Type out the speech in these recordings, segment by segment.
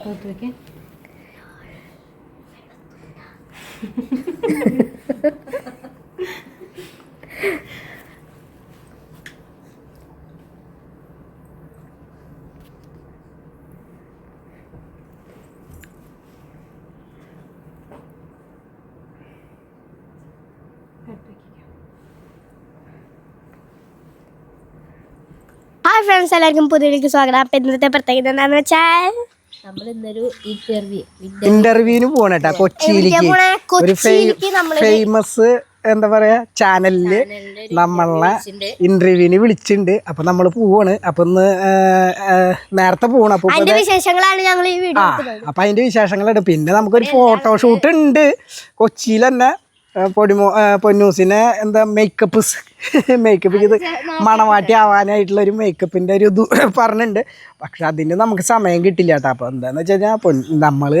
അകത്ത് വെക്ക്. അകത്ത് വെക്ക്. ഹായ് ഫ്രണ്ട്സ് എല്ലാവർക്കും പുതിയതിലേക്ക് സ്വാഗതം അപ്പം ഇന്നത്തെ പ്രത്യേകത എന്താണെന്ന് വെച്ചാൽ നമ്മൾ ഇന്നൊരു ഇന്റർവ്യൂ ഇന്റർവ്യൂവിന് പോണേട്ടാ കൊച്ചിയിലേക്ക്. പോണേ? ഒരു കൊച്ചിയിലേക്ക് നമ്മൾ ഫേമസ് എന്താ പറയാ ചാനലിൽ നമ്മളെ ഇന്റർവ്യൂവിന് വിളിച്ചിണ്ട്. അപ്പൊ നമ്മൾ പോവാണ്. അപ്പൊ ആ, നേരത്തെ പോണ. അപ്പൊ ആ അപ്പൊ അതിന്റെ വിശേഷങ്ങളുണ്ട് പിന്നെ നമുക്കൊരു ഫോട്ടോഷൂട്ട് ഉണ്ട്. കൊച്ചിയിൽ തന്നെ പൊടിമോ പൊന്നൂസിനെ എന്താ മേക്കപ്പ് മേക്കപ്പ് ചെയ്ത് മണവാട്ടി ആവാനായിട്ടുള്ള ഒരു മേക്കപ്പിന്റെ ഒരു ഇത് പറഞ്ഞിട്ടുണ്ട്. പക്ഷെ അതിന് നമുക്ക് സമയം കിട്ടില്ല കേട്ടോ. അപ്പോൾ എന്താണെന്ന് വെച്ച് കഴിഞ്ഞാൽ നമ്മൾ നമ്മൾ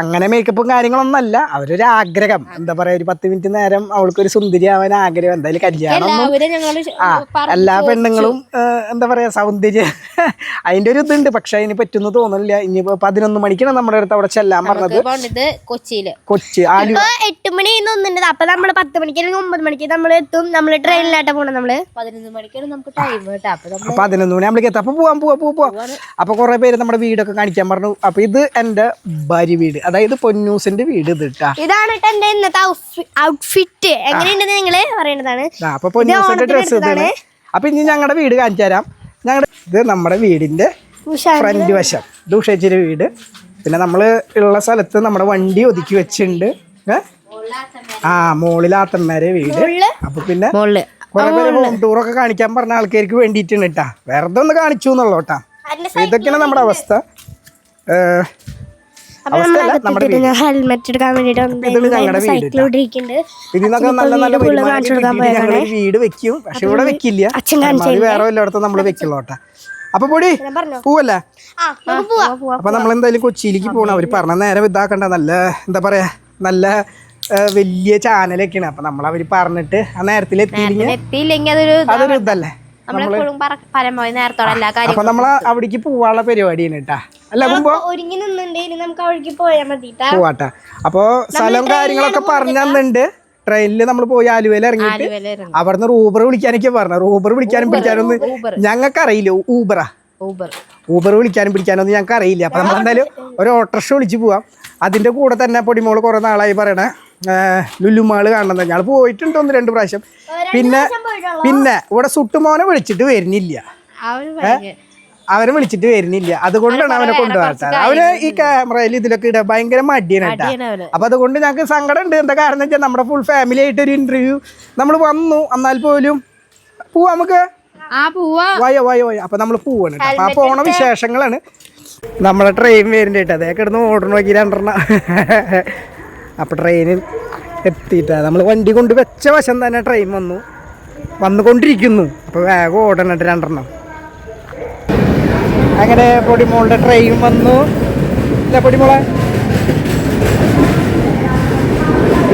അങ്ങനെ മേക്കപ്പും കാര്യങ്ങളൊന്നും അല്ല. അവരൊരു ആഗ്രഹം. എന്താ പറയുക ഒരു പത്ത് മിനിറ്റ് നേരം അവൾക്കൊരു സുന്ദരി ആവാൻ ആഗ്രഹം. എന്തായാലും കല്യാണം ആ എല്ലാ പെണ്ണുങ്ങളും എന്താ പറയുക സൗന്ദര്യം അതിന്റെ ഒരു ഇതുണ്ട്. പക്ഷെ അതിന് പറ്റുന്ന തോന്നുന്നില്ല ഇനി പതിനൊന്ന് മണിക്കാണ് നമ്മുടെ അടുത്ത് അവിടെ ചെല്ലാൻ പറഞ്ഞത്. കൊച്ചിയിൽ കൊച്ചിയിൽ. കൊച്ചി ആലു എട്ട് മണി ഒന്നുണ്ട് അപ്പൊ നമ്മൾ പത്ത് മണിക്ക് അല്ലെങ്കിൽ ഒമ്പത് മണിക്ക് നമ്മൾ എത്തും. നമ്മൾ ട്രെയിനിലാട്ടാ പോണം നമ്മൾ? പതിനൊന്ന് മണിക്കാണ് നമുക്ക് ടൈം കേട്ടോ. അപ്പൊ പതിനൊന്ന് മണി നമ്മൾ എത്താം. അപ്പൊ പോവാം പോവാം പോവാം പോവാം. അപ്പൊ കുറെ പേര് നമ്മുടെ വീടൊക്കെ കാണിക്കാൻ പറഞ്ഞു. അപ്പൊ ഇത് എന്റെ ഭാര്യ വീട്. അതായത് പൊന്നൂസിന്റെ വീട് ഇത് കേട്ടാ ഇതാണ് ട്ടോ എന്റെ ഇന്നത്തെ ഔട്ട്ഫിറ്റ് എങ്ങനെയുണ്ടെന്ന് നിങ്ങൾ പറയേണ്ടതാണ് അപ്പൊ പൊന്നൂസിന്റെ ഡ്രസ്സ് ഇതാണ്. അപ്പൊ ഇനി ഞങ്ങളുടെ വീട് കാണിച്ചു തരാം. ഞങ്ങളുടെ ഇത് നമ്മുടെ വീടിന്റെ ഫ്രണ്ട് വശം. ദൂഷേച്ചിരി വീട്. പിന്നെ നമ്മൾ ഉള്ള സ്ഥലത്ത് നമ്മുടെ വണ്ടി ഒതുക്കി വെച്ചിട്ടുണ്ട്? ആ മോളിലാത്തന്മാരെ വീട്. അപ്പൊ പിന്നെ ടൂറൊക്കെ കാണിക്കാൻ പറഞ്ഞ ആൾക്കാർക്ക് വേണ്ടിയിട്ടാണ് കേട്ടാ വെറുതെ ഒന്ന് കാണിച്ചു എന്നുള്ളൂ കേട്ടാ ഇതൊക്കെയാണ് നമ്മുടെ അവസ്ഥ. വീട്. ഹെൽമെറ്റ് എടുക്കാൻ വേണ്ടിട്ട് വെക്കും. പക്ഷെ ഇവിടെ വെക്കില്ല. വേറെ വല്ലയിടത്തും നമ്മൾ വെക്കുള്ളൂ കേട്ടാ. അപ്പൊ പൊടി പറഞ്ഞോ. പോവല്ലേ? ആ നമുക്ക് പോവാം. അപ്പൊ നമ്മളെന്തായാലും കൊച്ചിയിലേക്ക് പോകണം അവർ പറഞ്ഞ നേരം ഇതാക്കണ്ട. നല്ല എന്താ പറയാ നല്ല വലിയ ചാനലൊക്കെയാണ്. അപ്പൊ നമ്മൾ അവർ പറഞ്ഞിട്ട് ആ നേരത്തിൽ എത്തിയില്ലെങ്കിൽ അതൊരു അതൊരു ഇതല്ലേ? അപ്പൊ നമ്മൾ അവിടേക്ക് പോവാനുള്ള പരിപാടിയാണ് കേട്ടാ. അല്ല ഒരുങ്ങി നിന്നുണ്ടെങ്കിൽ നമുക്ക് അവിടേക്ക് പോയാൽ മതിട്ടാ പോവാട്ടാ. അപ്പൊ സ്ഥലം കാര്യങ്ങളൊക്കെ പറഞ്ഞുണ്ട് ട്രെയിനിൽ നമ്മൾ പോയി ആലുവയിൽ ഇറങ്ങിയിട്ട്. അവിടുന്ന് ഊബർ വിളിക്കാനൊക്കെ പറഞ്ഞു. റൂബർ വിളിക്കാനും പിടിക്കാനൊന്നും ഞങ്ങൾക്ക് അറിയില്ല ഊബറാ ഊബർ ഊബർ വിളിക്കാനും പിടിക്കാനൊന്നും ഞങ്ങൾക്ക് അറിയില്ല അപ്പൊ നമ്മൾ എന്തായാലും ഒരു ഓട്ടോറിക്ഷ വിളിച്ചു പോവാം. അതിന്റെ കൂടെ തന്നെ പൊടിമോൾ കുറെ നാളായി പറയണേ. ലുലുമാൾ കാണണം. ഞങ്ങൾ പോയിട്ടുണ്ട് ഒന്ന് രണ്ട് പ്രാവശ്യം. പിന്നെ പിന്നെ ഇവിടെ സുട്ടുമോനെ വിളിച്ചിട്ട് വരുന്നില്ല. അവനെ വിളിച്ചിട്ട് വരുന്നില്ല. അതുകൊണ്ടാണ് അവനെ കൊണ്ടുപോകാത്തത് അവന് ഈ ക്യാമറയിൽ ഇതിലൊക്കെ ഇടാൻ ഭയങ്കര മടിയാണ് കേട്ടാ. അപ്പൊ അതുകൊണ്ട് ഞങ്ങൾക്ക് സങ്കടം ഉണ്ട് എന്താ കാരണം വെച്ചാൽ നമ്മുടെ ഫുൾ ഫാമിലി ആയിട്ട് ഒരു ഇന്റർവ്യൂ നമ്മൾ വന്നു. എന്നാൽ പോലും പോവാ നമുക്ക്? വയോ വയോ വയോ. അപ്പൊ നമ്മൾ പോവാണ് കേട്ടോ. അപ്പൊ ആ പോണ വിശേഷങ്ങളാണ്. നമ്മളെ ട്രെയിൻ വരുന്നുണ്ട് കേട്ടോ. അതേ കിടന്ന് ഓർഡർ നോക്കി രണ്ടെണ്ണ. അപ്പൊ ട്രെയിനിൽ എത്തിയിട്ടാ. നമ്മൾ വണ്ടി കൊണ്ട് വെച്ച വശം തന്നെ ട്രെയിൻ വന്നു. വന്നുകൊണ്ടിരിക്കുന്നു. അപ്പോൾ വേഗം ഓടണിട്ട് രണ്ടെണ്ണം. അങ്ങനെ പൊടിമോളുടെ ട്രെയിൻ വന്നു. ഇല്ല പൊടിമോളെ.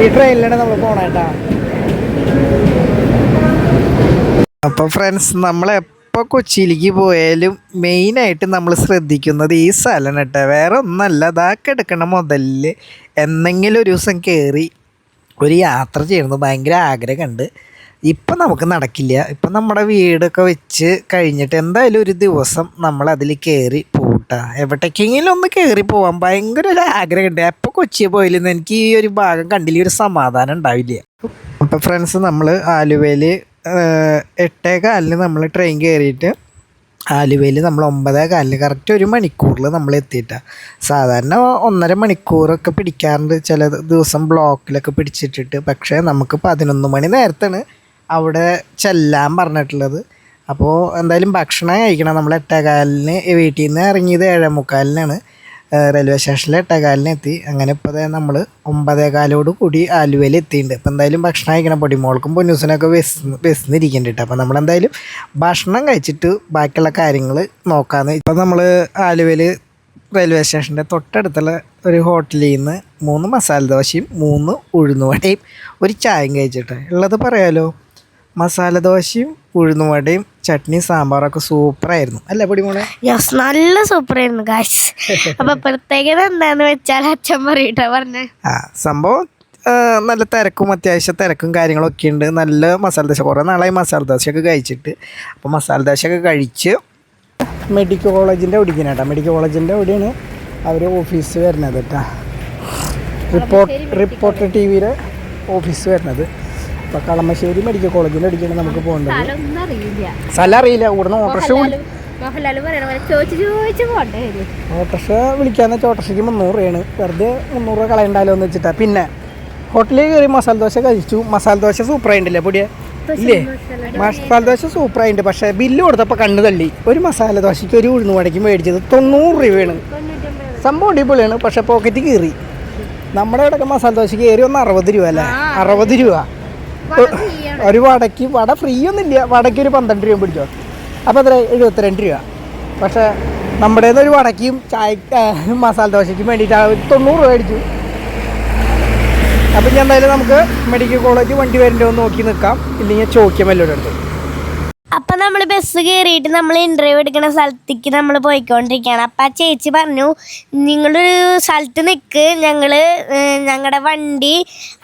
ഈ ട്രെയിനിലാണ് നമ്മൾ പോണേട്ടാ അപ്പോൾ ഫ്രണ്ട്സ് നമ്മൾ എപ്പോൾ കൊച്ചിയിലേക്ക് പോയാലും മെയിനായിട്ട് നമ്മൾ ശ്രദ്ധിക്കുന്നത് ഈ സ്ഥലം കേട്ടോ. വേറെ ഒന്നല്ല ഇതാ എടുക്കണ മുതലിൽ എന്തെങ്കിലും ഒരു ദിവസം കയറി ഒരു യാത്ര ചെയ്യണമെന്ന് ഭയങ്കര ആഗ്രഹമുണ്ട്. ഇപ്പം നമുക്ക് നടക്കില്ല. ഇപ്പം നമ്മുടെ വീടൊക്കെ വെച്ച് കഴിഞ്ഞിട്ട് എന്തായാലും ഒരു ദിവസം നമ്മൾ അതിൽ കയറി പോട്ടാ. എവിടേക്കെങ്കിലും ഒന്ന് കയറി പോകാൻ ഭയങ്കര ഒരു ആഗ്രഹമുണ്ട്. എപ്പോൾ കൊച്ചിയിൽ പോയാലും എനിക്ക് ഈ ഒരു ഭാഗം കണ്ടില്ല ഒരു സമാധാനം ഉണ്ടാവില്ല? അപ്പോൾ ഫ്രണ്ട്സ് നമ്മൾ ആലുവയിൽ എട്ടേ കാലിന് നമ്മൾ ട്രെയിൻ കയറിയിട്ട് ആലുവയിൽ നമ്മൾ ഒമ്പതേ കാലിന് കറക്റ്റ് ഒരു മണിക്കൂറിൽ നമ്മൾ എത്തിയിട്ടാണ് സാധാരണ ഒന്നര മണിക്കൂറൊക്കെ പിടിക്കാറുണ്ട്. ചില ദിവസം ബ്ലോക്കിലൊക്കെ പിടിച്ചിട്ടിട്ട്. പക്ഷേ നമുക്ക് പതിനൊന്ന് മണി നേരത്താണ് അവിടെ ചെല്ലാൻ പറഞ്ഞിട്ടുള്ളത്. അപ്പോൾ എന്തായാലും ഭക്ഷണം കഴിക്കണം. നമ്മൾ എട്ടേകാലിന് വീട്ടിൽ നിന്ന് ഇറങ്ങിയത് ഏഴേ മുക്കാലിനാണ് റെയിൽവേ സ്റ്റേഷനിൽ എട്ടേകാലിന് എത്തി. അങ്ങനെ ഇപ്പോൾ നമ്മൾ ഒമ്പതേകാലോട് കൂടി ആലുവയിൽ എത്തിയിട്ടുണ്ട്. അപ്പോൾ എന്തായാലും ഭക്ഷണം കഴിക്കണം. പൊടിമോൾക്കും പൊന്നൂസിനൊക്കെ വെസ് വിശന്നിരിക്കുന്നുണ്ട് കേട്ടോ. അപ്പോൾ നമ്മളെന്തായാലും ഭക്ഷണം കഴിച്ചിട്ട് ബാക്കിയുള്ള കാര്യങ്ങൾ നോക്കാമെന്ന് ഇപ്പം നമ്മൾ ആലുവയിൽ റെയിൽവേ സ്റ്റേഷന്റെ തൊട്ടടുത്തുള്ള ഒരു ഹോട്ടലിൽ നിന്ന് മൂന്ന് മസാല ദോശയും മൂന്ന് ഉഴുന്നുവടയും ഒരു ചായയും കഴിച്ചിട്ട്. ഉള്ളത് പറയാലോ? മസാല ദോശയും ഉഴുന്നുവടയും ചട്നി സാമ്പാറൊക്കെ സൂപ്പറായിരുന്നു. അല്ലേ പൊടിമോളെ യെസ് നല്ല സൂപ്പർ ആയിരുന്നു ഗായ്സ് അപ്പൊ പ്രത്യേകത എന്താന്ന് വെച്ചാൽ അച്ഛൻ പറയട്ടോ പറഞ്ഞ. ആ സംഭവം നല്ല തിരക്കും അത്യാവശ്യം തിരക്കും കാര്യങ്ങളൊക്കെ ഉണ്ട്. നല്ല മസാല ദോശ കുറേ നാളായി മസാല ദോശയൊക്കെ കഴിച്ചിട്ട്. അപ്പോൾ മസാല ദോശയൊക്കെ കഴിച്ച് മെഡിക്കൽ കോളേജിന്റെ അവിടേക്കാണ് കേട്ടോ മെഡിക്കൽ കോളേജിന്റെ അവിടെയാണ് അവർ ഓഫീസ് വരുന്നത് കേട്ടോ. റിപ്പോർട്ട് റിപ്പോർട്ടർ ടി വിയുടെ ഓഫീസ് വരുന്നത്. അപ്പോൾ കളമശ്ശേരി മെഡിക്കൽ കോളേജിൽ അടിക്കണം നമുക്ക് പോകേണ്ടത്. സ്ഥലം അറിയില്ല. ഇവിടുന്ന് ഓട്ടർഷ ഓട്ടോറിക്ഷ വിളിക്കാന്ന് വെച്ചാൽ ഓട്ടർഷയ്ക്ക് മുന്നൂറ് രൂപയാണ്. വെറുതെ മുന്നൂറ് രൂപ കളയണ്ടാലോ എന്ന് വെച്ചിട്ടാ. പിന്നെ ഹോട്ടലിൽ കയറി മസാല ദോശ കഴിച്ചു. മസാല ദോശ സൂപ്പർ ആയിട്ടില്ലേ പൊടിയെ? ഇല്ലേ? മസാല ദോശ സൂപ്പർ ആയിട്ട് പക്ഷേ ബില്ല് കൊടുത്തപ്പോൾ കണ്ണ് തള്ളി. ഒരു മസാല ദോശയ്ക്ക് ഒരു ഉഴുന്ന് വടയ്ക്ക് മേടിച്ചത് തൊണ്ണൂറ് രൂപയാണ്. സംഭവം അടിപൊളിയാണ്. പക്ഷെ പോക്കറ്റ് കീറി. നമ്മുടെ ഇവിടെയൊക്കെ മസാല ദോശയ്ക്ക് കയറി ഒന്ന് അറുപത് രൂപ അല്ലേ? അറുപത് രൂപ. ഒരു വടക്ക് വട ഫ്രീ ഒന്നുമില്ല വടക്ക് ഒരു പന്ത്രണ്ട് രൂപ പിടിച്ചോ. അപ്പോൾ അത്ര എഴുപത്തിരണ്ട് രൂപ. പക്ഷേ നമ്മുടെ ഒരു വടക്കും ചായ മസാല ദോശയ്ക്കും വേണ്ടിയിട്ട് തൊണ്ണൂറ് രൂപ അടിച്ചു. അപ്പം ഞാൻ എന്തായാലും നമുക്ക് മെഡിക്കൽ കോളേജ് വണ്ടി വരണ്ടോ എന്ന് നോക്കി നിൽക്കാം. ഇല്ലെങ്കിൽ ചോദിക്കാം എല്ലാവരുടെ അടുത്ത്. അപ്പൊ നമ്മൾ ബസ് കയറിയിട്ട് നമ്മൾ ഇന്റർവ്യൂ എടുക്കുന്ന സ്ഥലത്തേക്ക് നമ്മൾ പോയിക്കൊണ്ടിരിക്കുകയാണ്. അപ്പൊ ആ ചേച്ചി പറഞ്ഞു നിങ്ങളൊരു സ്ഥലത്ത് നിൽക്ക് ഞങ്ങൾ ഞങ്ങളുടെ വണ്ടി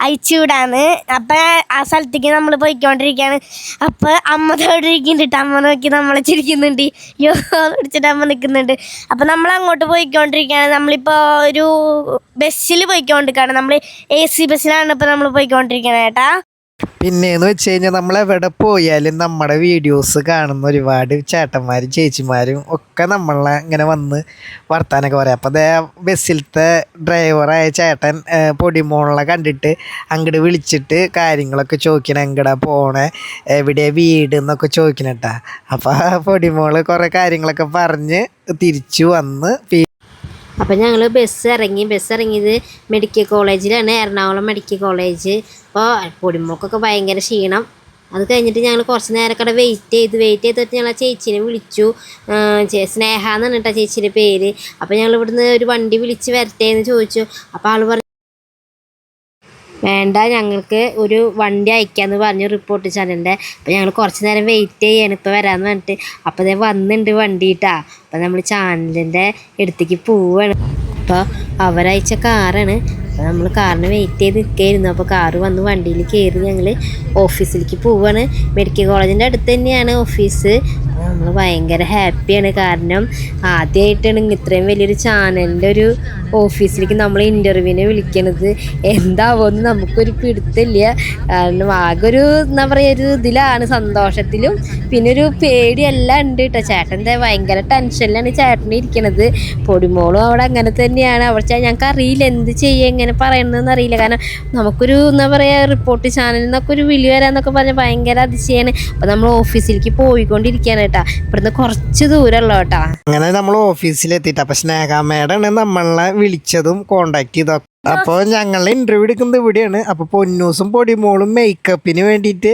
അയച്ചു വിടാന്ന്. അപ്പൊ ആ സ്ഥലത്തേക്ക് നമ്മൾ പോയിക്കൊണ്ടിരിക്കുകയാണ്. അപ്പൊ അമ്മ തോടിരിക്കുന്നുണ്ട് അമ്മ നോക്കി നമ്മളെ ചിരിക്കുന്നുണ്ട്. യോ പിടിച്ചിട്ട് അമ്മ നിൽക്കുന്നുണ്ട് അപ്പൊ നമ്മൾ അങ്ങോട്ട് പോയിക്കൊണ്ടിരിക്കുകയാണ്. നമ്മളിപ്പോ ഒരു ബസ്സിൽ പോയിക്കൊണ്ടിരിക്കുകയാണ്. നമ്മൾ എ സി ബസ്സിലാണ് ഇപ്പൊ നമ്മൾ പോയിക്കൊണ്ടിരിക്കുന്നത് കേട്ടാ പിന്നെയെന്ന് വെച്ച് കഴിഞ്ഞാൽ നമ്മൾ എവിടെ പോയാലും നമ്മുടെ വീഡിയോസ് കാണുന്ന ഒരുപാട് ചേട്ടന്മാരും ചേച്ചിമാരും ഒക്കെ നമ്മളെ ഇങ്ങനെ വന്ന് വർത്താനൊക്കെ പറയാം. അപ്പോൾ അതേ ബസ്സിലത്തെ ഡ്രൈവറായ ചേട്ടൻ ഏ, പൊടിമോളെ കണ്ടിട്ട് അങ്ങോട്ട് വിളിച്ചിട്ട് കാര്യങ്ങളൊക്കെ ചോദിക്കണം. എങ്ങടാ പോണേ? എവിടെ വീട് എന്നൊക്കെ ചോദിക്കണം കേട്ടാ അപ്പോൾ പൊടിമോൾ കുറേ കാര്യങ്ങളൊക്കെ പറഞ്ഞ് തിരിച്ചു വന്ന് പി- അപ്പം ഞങ്ങൾ ബസ് ഇറങ്ങി ബസ് ഇറങ്ങിയത് മെഡിക്കൽ കോളേജിലാണ് എറണാകുളം മെഡിക്കൽ കോളേജ് അപ്പോൾ പൊടിമോക്കൊക്കെ ഭയങ്കര ക്ഷീണം. അത് കഴിഞ്ഞിട്ട് ഞങ്ങൾ കുറച്ച് നേരം കട വെയിറ്റ് ചെയ്ത് വെയിറ്റ് ചെയ്തിട്ട് ഞങ്ങൾ ആ ചേച്ചീനെ വിളിച്ചു. സ്നേഹ എന്നാണ് കേട്ടോ ചേച്ചീന്റെ പേര്. അപ്പോൾ ഞങ്ങൾ ഇവിടുന്ന് ഒരു വണ്ടി വിളിച്ച് വരട്ടെ എന്ന് ചോദിച്ചു. അപ്പോൾ ആൾ പറഞ്ഞു വേണ്ട ഞങ്ങൾക്ക് ഒരു വണ്ടി അയക്കാന്ന് പറഞ്ഞു റിപ്പോർട്ട് ചാനലിന്റെ അപ്പോൾ ഞങ്ങൾ കുറച്ച് നേരം വെയിറ്റ് ചെയ്യാണ് ഇപ്പോൾ വരാമെന്ന് പറഞ്ഞിട്ട്. അപ്പോൾ അതേ വന്നിട്ടുണ്ട് വണ്ടി കേട്ടാ അപ്പോൾ നമ്മൾ ചാനലിന്റെ അടുത്തേക്ക് പോവാണ്. അപ്പോൾ അവരയച്ച കാറാണ്. അപ്പോൾ നമ്മൾ കാറിന് വെയിറ്റ് ചെയ്ത് നിൽക്കുകയായിരുന്നു അപ്പോൾ കാറ് വന്ന് വണ്ടിയിൽ കയറി ഞങ്ങൾ ഓഫീസിലേക്ക് പോവാണ്. മെഡിക്കൽ കോളേജിന്റെ അടുത്ത് തന്നെയാണ് ഓഫീസ് നമ്മൾ ഭയങ്കര ഹാപ്പിയാണ് കാരണം ആദ്യമായിട്ടാണ് ഇത്രയും വലിയൊരു ചാനലിന്റെ ഒരു ഓഫീസിലേക്ക് നമ്മൾ ഇന്റർവ്യൂവിനെ വിളിക്കണത്. എന്താവുമെന്ന് നമുക്കൊരു പിടുത്തില്ല. കാരണം ആകെ ഒരു എന്താ പറയുക ഒരു ഇതിലാണ് സന്തോഷത്തിലും. പിന്നെ ഒരു പേടിയെല്ലാം ഉണ്ട് കേട്ടോ ചേട്ടന്റെ ഭയങ്കര ടെൻഷനിലാണ് ചേട്ടനെ ഇരിക്കണത്. പൊടിമോളും അവിടെ അങ്ങനെ തന്നെയാണ്. അവിടെ ഞങ്ങൾക്ക് അറിയില്ല. എന്ത് ചെയ്യുക എങ്ങനെ പറയണമെന്ന് അറിയില്ല. കാരണം നമുക്കൊരു എന്താ പറയുക റിപ്പോർട്ട് ചാനലിൽ നിന്നൊക്കെ ഒരു വിളി വരാന്നൊക്കെ പറഞ്ഞാൽ ഭയങ്കര അതിശയാണ്. അപ്പോൾ നമ്മൾ ഓഫീസിലേക്ക് പോയിക്കൊണ്ടിരിക്കുകയാണ് കേട്ടോ. ഇവിടുന്ന് കുറച്ച് ദൂരമുള്ള കേട്ടാ. അങ്ങനെ നമ്മൾ ഓഫീസിലെത്തിയിട്ട് അപ്പോൾ സ്നേഹാമ്മേടാണ് നമ്മളെ വിളിച്ചതും കോണ്ടാക്ട് ചെയ്തത് അപ്പോൾ ഞങ്ങളെ ഇന്റർവ്യൂ എടുക്കുന്നത് ഇവിടെയാണ്. അപ്പോൾ പൊന്നൂസും പൊടിമോളും മേക്കപ്പിന് വേണ്ടിയിട്ട്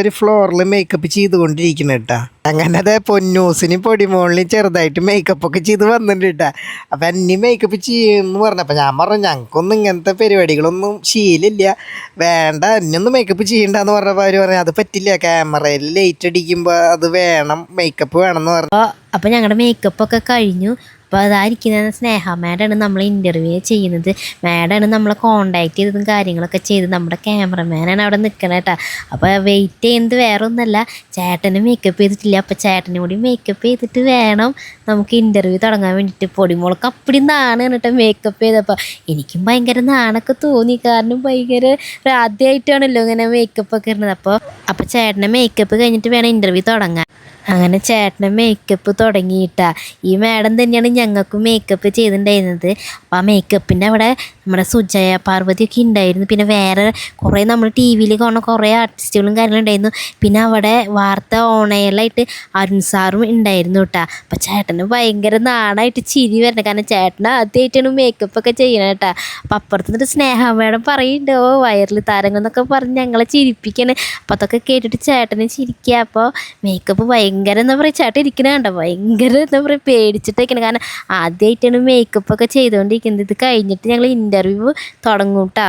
ഒരു ഫ്ലോറിൽ മേക്കപ്പ് ചെയ്തുകൊണ്ടിരിക്കണം കേട്ടോ അങ്ങനെ അതെ പൊന്നൂസിനും പൊടിമോളിനും ചെറുതായിട്ട് മേക്കപ്പ് ഒക്കെ ചെയ്ത് വന്നിട്ടുണ്ട് കേട്ടോ അപ്പം എന്നെ മേക്കപ്പ് ചെയ്യുമെന്ന് പറഞ്ഞപ്പോൾ ഞാൻ പറഞ്ഞു ഞങ്ങൾക്കൊന്നും ഇങ്ങനത്തെ പരിപാടികളൊന്നും ശീലില്ല. വേണ്ട എന്നൊന്നും മേക്കപ്പ് ചെയ്യണ്ടെന്ന് പറഞ്ഞപ്പോൾ അവർ പറഞ്ഞു അത് പറ്റില്ല. ക്യാമറയിൽ ലൈറ്റ് അടിക്കുമ്പോൾ അത് വേണം. മേക്കപ്പ് വേണം എന്ന് പറഞ്ഞു. അപ്പൊ അപ്പോൾ ഞങ്ങളുടെ മേക്കപ്പ് ഒക്കെ കഴിഞ്ഞു. അപ്പോൾ അതായിരിക്കുന്ന സ്നേഹ മാഡാണ് നമ്മൾ ഇന്റർവ്യൂ ചെയ്യുന്നത്. മാഡാണ് നമ്മളെ കോണ്ടാക്ട് ചെയ്തതും കാര്യങ്ങളൊക്കെ ചെയ്ത് നമ്മുടെ ക്യാമറമാനാണ് അവിടെ നിൽക്കണത് കേട്ടോ. അപ്പോൾ വെയിറ്റ് ചെയ്യുന്നത് വേറെ ഒന്നല്ല ചേട്ടന് മേക്കപ്പ് ചെയ്തിട്ടില്ല. അപ്പോൾ ചേട്ടനും കൂടി മേക്കപ്പ് ചെയ്തിട്ട് വേണം നമുക്ക് ഇന്റർവ്യൂ തുടങ്ങാൻ വേണ്ടിയിട്ട് പൊടിമുളക്ക് അപ്പടി നാണാണ് കേട്ടോ മേക്കപ്പ് ചെയ്തപ്പോൾ എനിക്കും ഭയങ്കര നാണൊക്കെ തോന്നി. കാരണം ഭയങ്കര ആദ്യമായിട്ടാണല്ലോ ഇങ്ങനെ മേക്കപ്പ് ഒക്കെ ഇരുന്നത് അപ്പോൾ അപ്പോൾ ചേട്ടനെ മേക്കപ്പ് കഴിഞ്ഞിട്ട് വേണം ഇന്റർവ്യൂ തുടങ്ങാൻ. അങ്ങനെ ചേട്ടന് മേക്കപ്പ് തുടങ്ങിയിട്ടാ. ഈ മാഡം തന്നെയാണ് ഞങ്ങൾക്ക് മേക്കപ്പ് ചെയ്തിട്ടുണ്ടായിരുന്നത്. അപ്പോൾ ആ മേക്കപ്പിന്റെ അവിടെ നമ്മുടെ സുജയ പാർവതിയൊക്കെ ഉണ്ടായിരുന്നു. പിന്നെ വേറെ കുറേ നമ്മൾ ടി വിയിൽ കാണുന്ന കുറേ ആർട്ടിസ്റ്റുകളും കാര്യങ്ങളും ഉണ്ടായിരുന്നു. പിന്നെ അവിടെ വാർത്ത ഓണയലായിട്ട് അരുൺ സാറും ഉണ്ടായിരുന്നു കേട്ടോ അപ്പോൾ ചേട്ടന് ഭയങ്കര നാണായിട്ട് ചിരി വരണം കാരണം ചേട്ടൻ ആദ്യമായിട്ടാണ് മേക്കപ്പ് ഒക്കെ ചെയ്യണത് കേട്ടോ അപ്പം അപ്പുറത്ത് സ്നേഹ മേഡം പറയുന്നുണ്ട്. ഓ വയറിൽ താരങ്ങൾ എന്നൊക്കെ പറഞ്ഞ് ഞങ്ങളെ ചിരിപ്പിക്കണേ. അപ്പം അതൊക്കെ കേട്ടിട്ട് ചേട്ടന് ചിരിക്കുക അപ്പോൾ മേക്കപ്പ് ഭയങ്കര എന്താ പറയുക ചേട്ടൻ ഇരിക്കണ കണ്ടോ? ഭയങ്കര എന്താ പറയുക പേടിച്ചിട്ടേക്കണം കാരണം ആദ്യമായിട്ടാണ് മേക്കപ്പ് ഒക്കെ ചെയ്തുകൊണ്ടിരിക്കുന്നത് ഇത് കഴിഞ്ഞിട്ട് ഞങ്ങൾ ഇന്റർവ്യൂ തുടങ്ങും കേട്ടോ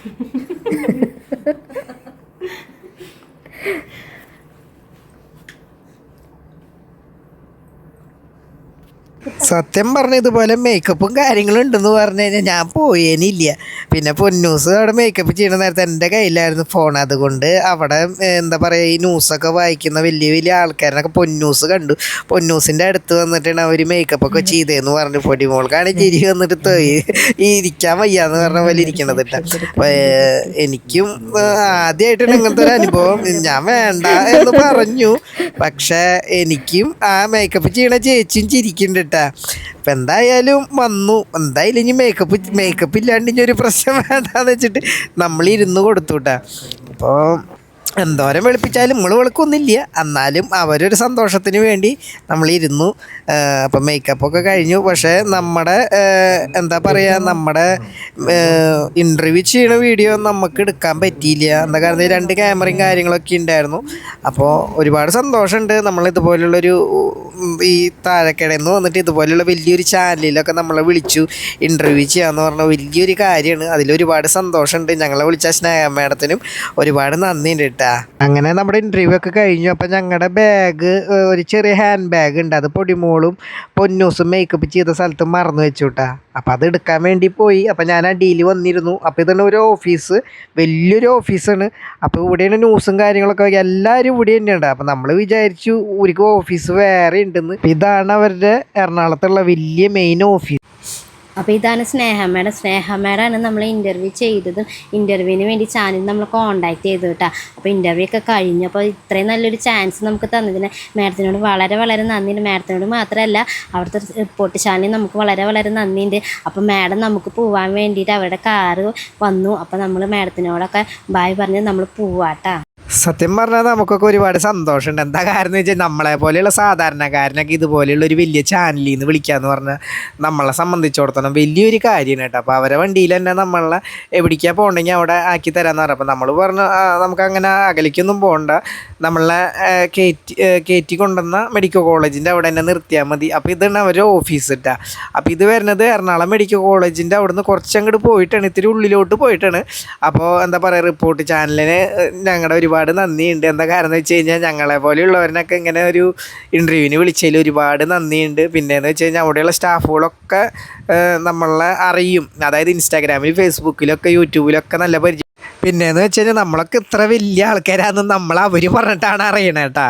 സത്യം പറഞ്ഞ ഇതുപോലെ മേക്കപ്പും കാര്യങ്ങളും ഉണ്ടെന്ന് പറഞ്ഞു കഴിഞ്ഞാൽ ഞാൻ പോയേനില്ല. പിന്നെ പൊന്നൂസ് അവിടെ മേക്കപ്പ് ചെയ്യുന്ന നേരത്തെ എന്റെ കയ്യിലായിരുന്നു ഫോൺ അതുകൊണ്ട് അവിടെ എന്താ പറയുക ഈ ന്യൂസൊക്കെ വായിക്കുന്ന വലിയ വലിയ ആൾക്കാരനൊക്കെ പൊന്നൂസ് കണ്ടു. പൊന്നൂസിന്റെ അടുത്ത് വന്നിട്ടാണ് അവർ മേക്കപ്പൊക്കെ ചെയ്തതെന്ന് പറഞ്ഞു. പൊടിമോൾക്കാണ് ചിരി വന്നിട്ട് തോയി ഇരിക്കാൻ വയ്യാന്ന് പറഞ്ഞ പോലെ ഇരിക്കണത് എനിക്കും ആദ്യമായിട്ടാണ് ഇങ്ങനത്തെ ഒരു അനുഭവം. ഞാൻ വേണ്ട എന്ന് പറഞ്ഞു. പക്ഷേ എനിക്കും ആ മേക്കപ്പ് ചെയ്യണ ചേച്ചിയും ചിരിക്കുന്നുണ്ട് കേട്ടാ. അപ്പം എന്തായാലും വന്നു. എന്തായാലും ഇനി മേക്കപ്പ് മേക്കപ്പ് ഇല്ലാണ്ട് ഇനി ഒരു പ്രശ്നം വേണ്ടാന്ന് വെച്ചിട്ട് നമ്മൾ ഇരുന്ന് കൊടുത്തു കേട്ടാ അപ്പോൾ എന്തോരം വെളുപ്പിച്ചാലും നമ്മൾ വെളുക്കൊന്നുമില്ല. എന്നാലും അവരൊരു സന്തോഷത്തിന് വേണ്ടി നമ്മളിരുന്നു. അപ്പം മേക്കപ്പൊക്കെ കഴിഞ്ഞു. പക്ഷേ നമ്മുടെ എന്താ പറയുക നമ്മുടെ ഇന്റർവ്യൂ ചെയ്യണ വീഡിയോ നമുക്ക് എടുക്കാൻ പറ്റിയില്ല. എന്താ കാരണം രണ്ട് ക്യാമറയും കാര്യങ്ങളൊക്കെ ഉണ്ടായിരുന്നു. അപ്പോൾ ഒരുപാട് സന്തോഷമുണ്ട്. നമ്മൾ ഇതുപോലുള്ളൊരു ഈ താഴെക്കിടയിൽ നിന്ന് വന്നിട്ട് ഇതുപോലെയുള്ള വലിയൊരു ചാനലിലൊക്കെ നമ്മളെ വിളിച്ചു. ഇന്റർവ്യൂ ചെയ്യാന്ന് പറഞ്ഞ വലിയൊരു കാര്യമാണ്. അതിലൊരുപാട് സന്തോഷമുണ്ട്. ഞങ്ങളെ വിളിച്ച സ്നേഹ മാഡത്തിനും ഒരുപാട് നന്ദിയുണ്ട് കേട്ടാ. അങ്ങനെ നമ്മുടെ ഇന്റർവ്യൂ ഒക്കെ കഴിഞ്ഞു. അപ്പം ഞങ്ങളുടെ ബാഗ് ഒരു ചെറിയ ഹാൻഡ് ബാഗ് ഉണ്ട്. അത് പൊടിമോളും പൊന്നൂസും മേക്കപ്പ് ചെയ്ത സ്ഥലത്ത് മറന്നു വെച്ചു കേട്ടാ അപ്പം അത് എടുക്കാൻ വേണ്ടി പോയി. അപ്പം ഞാൻ അടിയിൽ വന്നിരുന്നു. അപ്പോൾ ഇതാണ് ഒരു ഓഫീസ് വലിയൊരു ഓഫീസാണ് അപ്പോൾ ഇവിടെയാണ് ന്യൂസും കാര്യങ്ങളൊക്കെ എല്ലാവരും ഇവിടെ തന്നെയുണ്ട്. അപ്പം നമ്മൾ വിചാരിച്ചു ഒരു ഓഫീസ് വേറെ ഉണ്ടെന്ന്. ഇതാണ് അവരുടെ എറണാകുളത്തുള്ള വലിയ മെയിൻ ഓഫീസ് അപ്പോൾ ഇതാണ് സ്നേഹമ്മയുടെ സ്നേഹമ്മയുടെയാണ് നമ്മൾ ഇന്റർവ്യൂ ചെയ്തതും. ഇന്റർവ്യൂവിന് വേണ്ടി ചാനൽ നമ്മൾ കോൺടാക്ട് ചെയ്തു കേട്ടോ അപ്പോൾ ഇന്റർവ്യൂ ഒക്കെ കഴിഞ്ഞു അപ്പോൾ ഇത്രയും നല്ലൊരു ചാൻസ് നമുക്ക് തന്നതിന് മാഡത്തിനോട് വളരെ വളരെ നന്ദിയുണ്ട്. മാഡത്തിനോട് മാത്രമല്ല അവിടുത്തെ റിപ്പോർട്ട് ചാനൽ നമുക്ക് വളരെ വളരെ നന്ദിയുണ്ട്. അപ്പോൾ മാഡം നമുക്ക് പോവാൻ വേണ്ടിയിട്ട് അവരുടെ കാറ് വന്നു. അപ്പോൾ നമ്മൾ മാഡത്തിനോടൊക്കെ ബായ് പറഞ്ഞ് നമ്മൾ പോവാട്ടാ. സത്യം പറഞ്ഞാൽ നമുക്കൊക്കെ ഒരുപാട് സന്തോഷമുണ്ട്. എന്താ കാരണം വെച്ചാൽ നമ്മളെ പോലെയുള്ള സാധാരണക്കാരനൊക്കെ ഇതുപോലെയുള്ള ഒരു വലിയ ചാനലിൽ നിന്ന് വിളിക്കാന്ന് പറഞ്ഞാൽ നമ്മളെ സംബന്ധിച്ചിടത്തോളം വലിയൊരു കാര്യമാണ് കേട്ടോ. അപ്പോൾ അവരെ വണ്ടിയിൽ തന്നെ നമ്മളെ എവിടേക്കാണ് പോകണമെങ്കിൽ അവിടെ ആക്കി തരാമെന്ന് പറഞ്ഞു അപ്പോൾ നമ്മൾ പറഞ്ഞു "ആ, നമുക്ക് അങ്ങനെ അകലിക്കൊന്നും പോകണ്ട. നമ്മളെ കയറ്റി കയറ്റി കൊണ്ടുവന്ന മെഡിക്കൽ കോളേജിന്റെ അവിടെ തന്നെ നിർത്തിയാൽ മതി. അപ്പോൾ ഇതാണ് അവരുടെ ഓഫീസ് ഇട്ടാ അപ്പോൾ ഇത് വരുന്നത് എറണാകുളം മെഡിക്കൽ കോളേജിന്റെ അവിടെ നിന്ന് കുറച്ചങ്ങോട്ട് പോയിട്ടാണ്. ഇത്തിരി ഉള്ളിലോട്ട് പോയിട്ടാണ്. അപ്പോൾ എന്താ പറയുക റിപ്പോർട്ട് ചാനലിന് ഞങ്ങളുടെ ഒരുപാട് നന്ദിയുണ്ട്. എന്താ കാരണം വെച്ച് കഴിഞ്ഞാൽ ഞങ്ങളെ പോലെയുള്ളവരിനൊക്കെ ഇങ്ങനെ ഒരു ഇന്റർവ്യൂവിന് വിളിച്ചതിൽ ഒരുപാട് നന്ദിയുണ്ട്. പിന്നെ എന്ന് വെച്ച് കഴിഞ്ഞാൽ അവിടെയുള്ള സ്റ്റാഫുകളൊക്കെ നമ്മളെ അറിയും. അതായത് ഇൻസ്റ്റാഗ്രാമിൽ ഫേസ്ബുക്കിലൊക്കെ യൂട്യൂബിലൊക്കെ നല്ല പരിചയം. പിന്നെയെന്ന് വെച്ച് കഴിഞ്ഞാൽ നമ്മളൊക്കെ ഇത്ര വലിയ ആൾക്കാരാണെന്ന് നമ്മൾ അവർ പറഞ്ഞിട്ടാണ് അറിയണേ കേട്ടാ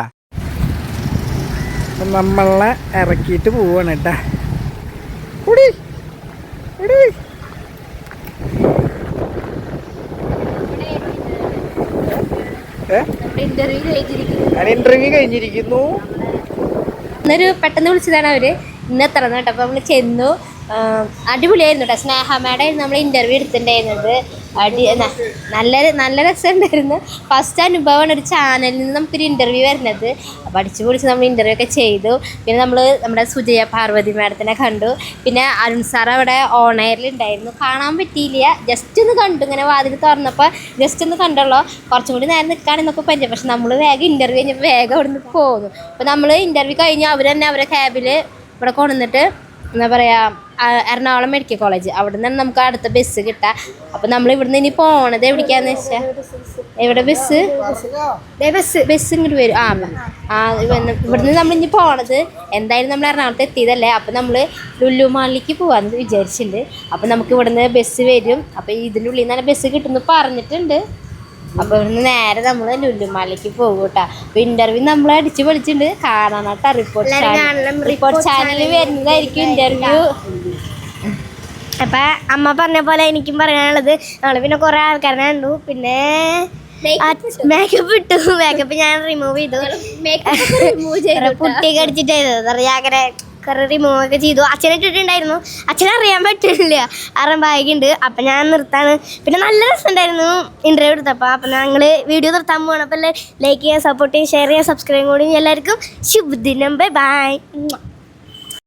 നമ്മളെ ഇറക്കിയിട്ട് പോവാണ് കേട്ടാ ഇന്റർവ്യൂ കഴിഞ്ഞിരിക്കുന്നു. ഇന്നൊരു പെട്ടെന്ന് വിളിച്ചതാണ് അവർ. ഇന്ന് എത്ര കേട്ടോ അപ്പൊ നമ്മൾ ചെന്നു. അടിപൊളിയായിരുന്നു കേട്ടോ മാഡായിരുന്നു നമ്മൾ ഇന്റർവ്യൂ എടുത്തിട്ടുണ്ടായിരുന്നത്. അടി നല്ല നല്ല രസമുണ്ടായിരുന്നു. ഫസ്റ്റ് അനുഭവമാണ് ഒരു ചാനലിൽ നിന്ന് നമുക്കൊരു ഇന്റർവ്യൂ വരുന്നത്. അപ്പോൾ അടിച്ചു പൊളിച്ച് നമ്മൾ ഇന്റർവ്യൂ ഒക്കെ ചെയ്തു. പിന്നെ നമ്മൾ നമ്മുടെ സുജയ പാർവതി മാഡത്തിനെ കണ്ടു. പിന്നെ അരുൺ സാർ അവിടെ ഓണയറിൽ ഉണ്ടായിരുന്നു. കാണാൻ പറ്റിയില്ല. ജസ്റ്റ് ഒന്ന് കണ്ടു. ഇങ്ങനെ വാതിൽ തുറന്നപ്പോൾ ജസ്റ്റ് ഒന്ന് കണ്ടുള്ളൂ. കുറച്ചും കൂടി നേരം നിൽക്കുകയാണെന്നൊക്കെ പറ്റും. പക്ഷെ നമ്മൾ വേഗം ഇന്റർവ്യൂ കഴിഞ്ഞപ്പോൾ വേഗം അവിടെ നിന്ന് പോകുന്നു അപ്പോൾ നമ്മൾ ഇന്റർവ്യൂ കഴിഞ്ഞ് അവർ തന്നെ അവരെ ക്യാബിൽ ഇവിടെ കൊണ്ടുവന്നിട്ട് എന്താ പറയുക എറണാകുളം മെഡിക്കൽ കോളേജ് അവിടെ നിന്ന് നമുക്ക് അടുത്ത ബസ് കിട്ടുക അപ്പോൾ നമ്മൾ ഇവിടുന്ന് ഇനി പോണത് എവിടേക്കാന്ന് വെച്ചാൽ എവിടെ ബസ് ബസ് ബസ് ഇങ്ങോട്ട് വരും. ആ ആ ഇവിടുന്ന് നമ്മൾ ഇനി പോണത് എന്തായാലും നമ്മൾ എറണാകുളത്ത് എത്തിയതല്ലേ? അപ്പോൾ നമ്മൾ ലുല്ലു മാളിലേക്ക് പോകാമെന്ന് വിചാരിച്ചിട്ടുണ്ട് അപ്പോൾ നമുക്ക് ഇവിടുന്ന് ബസ് വരും. അപ്പോൾ ഇതിനുള്ളിൽ ഉള്ളിൽ നിന്ന് ബസ് കിട്ടുന്നു പറഞ്ഞിട്ടുണ്ട്. അപ്പോൾ ഇവിടുന്ന് നേരെ നമ്മൾ ലുല്ലുമാലയ്ക്ക് പോകും കേട്ടോ അപ്പോൾ ഇന്റർവ്യൂ നമ്മൾ അടിച്ച് പൊളിച്ചിട്ടുണ്ട് കാണാൻ കേട്ടോ റിപ്പോർട്ട് ചാനൽ റിപ്പോർട്ട് ചാനലിൽ വരുന്നതായിരിക്കും ഇന്റർവ്യൂ അപ്പൊ അമ്മ പറഞ്ഞ പോലെ എനിക്കും പറയാനുള്ളത് നമ്മൾ പിന്നെ കുറെ ആൾക്കാരെ കണ്ടു. പിന്നെ മേക്കപ്പ് ഇട്ടു. മേക്കപ്പ് ഞാൻ റിമൂവ് ചെയ്തു. പുട്ടിയൊക്കെ അടിച്ചിട്ട് ചെയ്തത്. ഞാൻ കുറെ റിമൂവ് ഒക്കെ ചെയ്തു. അച്ഛനെ ഇട്ടിട്ടുണ്ടായിരുന്നു. അച്ഛനെ അറിയാൻ പറ്റില്ല അറിയാൻ ബാഗുണ്ട്. അപ്പം ഞാൻ നിർത്താണ്. പിന്നെ നല്ല രസമുണ്ടായിരുന്നു ഇന്റർവ്യൂ എടുത്തപ്പോൾ അപ്പം ഞങ്ങൾ വീഡിയോ നിർത്താൻ പോകണം അപ്പം ലൈക്ക് ചെയ്യാൻ സപ്പോർട്ട് ചെയ്യാൻ ഷെയർ ചെയ്യാൻ സബ്സ്ക്രൈബ് കൂടി എല്ലാവർക്കും ശുഭദിനം. Bye bye